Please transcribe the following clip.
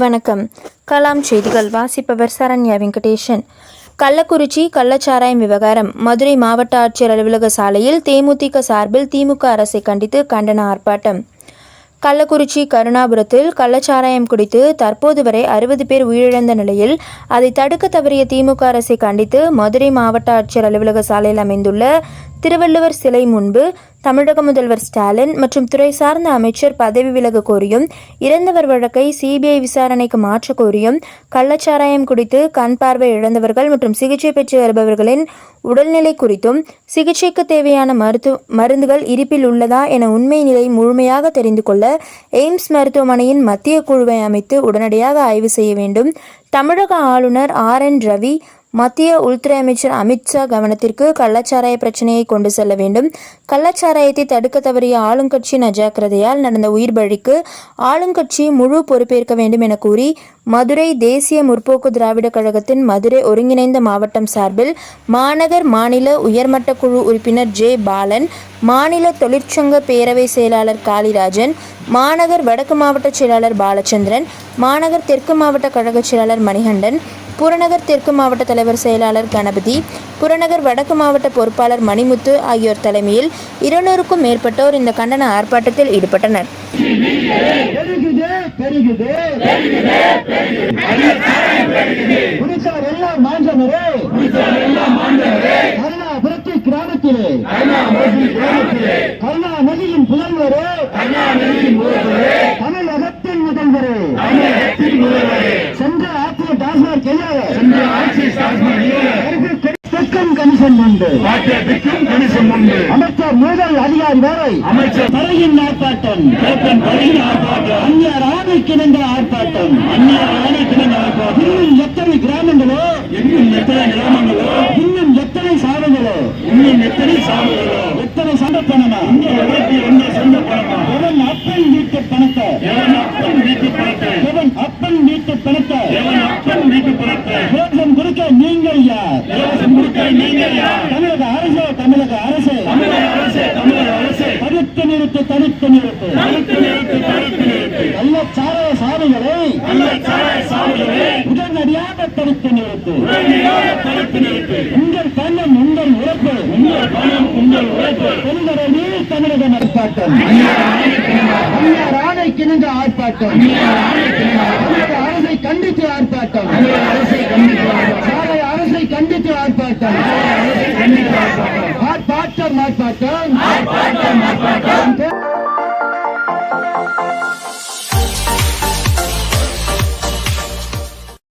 வணக்கம். கலாம் செய்திகள். வாசிப்பவர் சரண்யா வெங்கடேஷன் கள்ளக்குறிச்சி கள்ளச்சாராயம் விவகாரம். மதுரை மாவட்ட ஆட்சியர் அலுவலக சாலையில் தேமுதிக சார்பில் திமுக அரசை கண்டித்து கண்டன ஆர்ப்பாட்டம். கள்ளக்குறிச்சி கருணாபுரத்தில் கள்ளச்சாராயம் குடித்து தற்போது வரை அறுபது பேர் உயிரிழந்த நிலையில் அதை தடுக்க தவறிய திமுக அரசை கண்டித்து மதுரை மாவட்ட ஆட்சியர் அலுவலக சாலையில் அமைந்துள்ள திருவள்ளுவர் சிலை முன்பு தமிழக முதல்வர் ஸ்டாலின் மற்றும் துறை சார்ந்த அமைச்சர் பதவி விலக கோரியும் இறந்தவர் வழக்கை சிபிஐ விசாரணைக்கு மாற்ற கோரியும் கள்ளச்சாராயம் குடித்து கண் பார்வை இழந்தவர்கள் மற்றும் சிகிச்சை பெற்று வருபவர்களின் உடல்நிலை குறித்தும் சிகிச்சைக்கு தேவையான மருத்துவ மருந்துகள் இருப்பில் உள்ளதா என உண்மை நிலை முழுமையாக தெரிந்து கொள்ள எய்ம்ஸ் மருத்துவமனையின் மத்திய குழுவை அமைத்து உடனடியாக ஆய்வு செய்ய வேண்டும். தமிழக ஆளுநர் ஆர் என் ரவி மத்திய உள்துறை அமைச்சர் அமித்ஷா கவனத்திற்கு கள்ளச்சாராய பிரச்சனையை கொண்டு செல்ல வேண்டும். கள்ளச்சாராயத்தை தடுக்க தவறிய ஆளுங்கட்சியின் அஜாக்கிரதையால் நடந்த உயிர் பலிக்கு ஆளுங்கட்சி முழு பொறுப்பேற்க வேண்டும் என கூறி மதுரை தேசிய முற்போக்கு திராவிட கழகத்தின் மதுரை ஒருங்கிணைந்த மாவட்டம் சார்பில் மாநகர் மாநில உயர்மட்ட குழு உறுப்பினர் ஜே. பாலன் மாநில தொழிற்சங்க பேரவை செயலாளர் காளிராஜன் மாநகர் வடக்கு மாவட்ட செயலாளர் பாலச்சந்திரன் மாநகர் தெற்கு மாவட்ட கழக செயலாளர் மணிகண்டன் புறநகர் தெற்கு மாவட்ட தலைவர் செயலாளர் கணபதி புறநகர் வடக்கு மாவட்ட பொறுப்பாளர் மணிமுத்து ஆகியோர் தலைமையில் இருநூறுக்கும் மேற்பட்டோர் இந்த கண்டன ஆர்ப்பாட்டத்தில் ஈடுபட்டனர். கிராமத்திலே. கருணாநிதியின் புதல்வரே. தமிழகத்தின் முதல்வரே. டாஸ்மாக் தெற்கும் கமிஷன் உண்டு. கணிசம் உண்டு. அமைச்சர் முதல் அதிகாரி வரை அமைச்சர் தரையின் ஆர்ப்பாட்டம் ஆர்ப்பாட்டம். அந்நியர் ஆணை கிணந்த ஆர்ப்பாட்டம். அந்நியர் ஆணை கிடந்த ஆர்ப்பாட்டம். இன்னும் எத்தனை கிராமங்களோ? இன்னும் எத்தனை கிராமங்களோ? இன்னும் எத்தனை சாவுகளோ இன்னும் எத்தனை சாவுகளோ எத்தனை சண்டை பணமா யார் தமிழக அரசு தமிழக அரசு. தடுத்து நிறுத்து தடுத்து நிறுத்து. நல்ல சாராய உடனடியாக தடுத்து நிறுத்து. உங்கள் கண்ணன் உங்கள் உழைப்பு. உங்கள் பணம் உங்கள் உழைப்பு தமிழக ஆர்ப்பாட்டம் அந்நியர் ஆணை கிணங்க ஆர்ப்பாட்டம். அரசை கண்டித்து ஆர்ப்பாட்டம். அரசை கண்டித்து ஆர்ப்பாட்டம். ஆர்ப்பாட்டம் ஆர்ப்பாட்டம்.